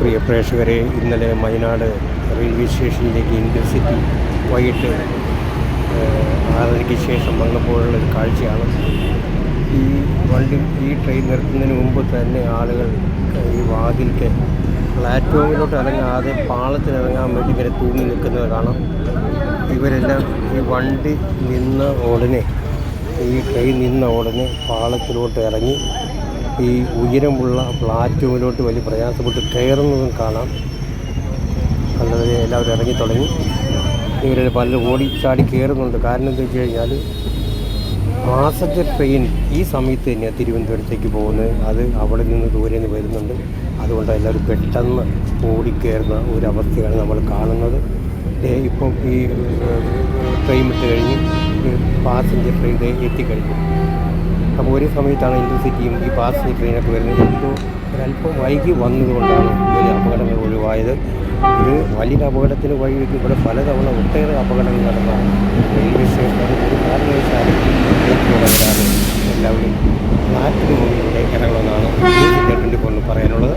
പ്രിയ പ്രേക്ഷകരെ ഇന്നലെ മൈനാട് റെയിൽവേ സ്റ്റേഷനിലേക്ക് ഇന്റർസിറ്റി വൈകിട്ട് ആറരയ്ക്ക് ശേഷം വന്നപ്പോഴുള്ള ഒരു കാഴ്ചയാണ്. ഈ വണ്ടി ഈ ട്രെയിൻ നിർത്തുന്നതിന് മുമ്പ് തന്നെ ആളുകൾ ഈ വാതിൽക്ക് പ്ലാറ്റ്ഫോമിലോട്ട് ഇറങ്ങാതെ പാളത്തിലിറങ്ങാൻ വേണ്ടി ഇവരെ തൂങ്ങി നിൽക്കുന്നത് കാണാം. ഇവരെല്ലാം ഈ വണ്ടി നിന്ന ഉടനെ ഈ ട്രെയിൻ നിന്ന ഉടനെ പാളത്തിലോട്ട് ഇറങ്ങി ഈ ഉയരമുള്ള പ്ലാറ്റ്ഫോമിലോട്ട് വലിയ പ്രയാസപ്പെട്ട് കയറുന്നതും കാണാം. അല്ലാതെ എല്ലാവരും ഇറങ്ങി തുടങ്ങി. ഇവരിൽ പലരും ഓടിച്ചാടി കയറുന്നുണ്ട്. കാരണം എന്താ വെച്ച് കഴിഞ്ഞാൽ പാസഞ്ചർ ട്രെയിൻ ഈ സമയത്ത് തന്നെയാണ് തിരുവനന്തപുരത്തേക്ക് പോകുന്നത്. അത് അവിടെ നിന്ന് ദൂരെ നിന്ന് വരുന്നുണ്ട്. അതുകൊണ്ട് എല്ലാവരും പെട്ടെന്ന് ഓടിക്കയറുന്ന ഒരവസ്ഥയാണ് നമ്മൾ കാണുന്നത്. ഇപ്പം ഈ ട്രെയിൻ വിട്ട് കഴിഞ്ഞ് പാസഞ്ചർ ട്രെയിൻ എത്തിക്കഴിഞ്ഞു. അപ്പോൾ ഒരു സമയത്താണ് ഇൻഡോസിറ്റിയും ഈ പാസഞ്ചർ ട്രെയിനൊക്കെ വരുന്നത്. എന്തോ ഒരല്പം വൈകി വന്നതുകൊണ്ടാണ് വലിയ അപകടങ്ങൾ ഒഴിവായത്. ഇത് വലിയ അപകടത്തിന് വഴിവെക്കും ഇവിടെ പലതവണ ഒട്ടേറെ അപകടങ്ങൾ നടന്നതാണ് റെയിൽവേ സ്റ്റേഷനിൽ ഒരു കാരണവശാലും എല്ലാവരും നാട്ടിന് മുന്നിലൂടെ ഇറങ്ങണമെന്നാണ് ട്വന്റി ഫോറിന് പറയാനുള്ളത്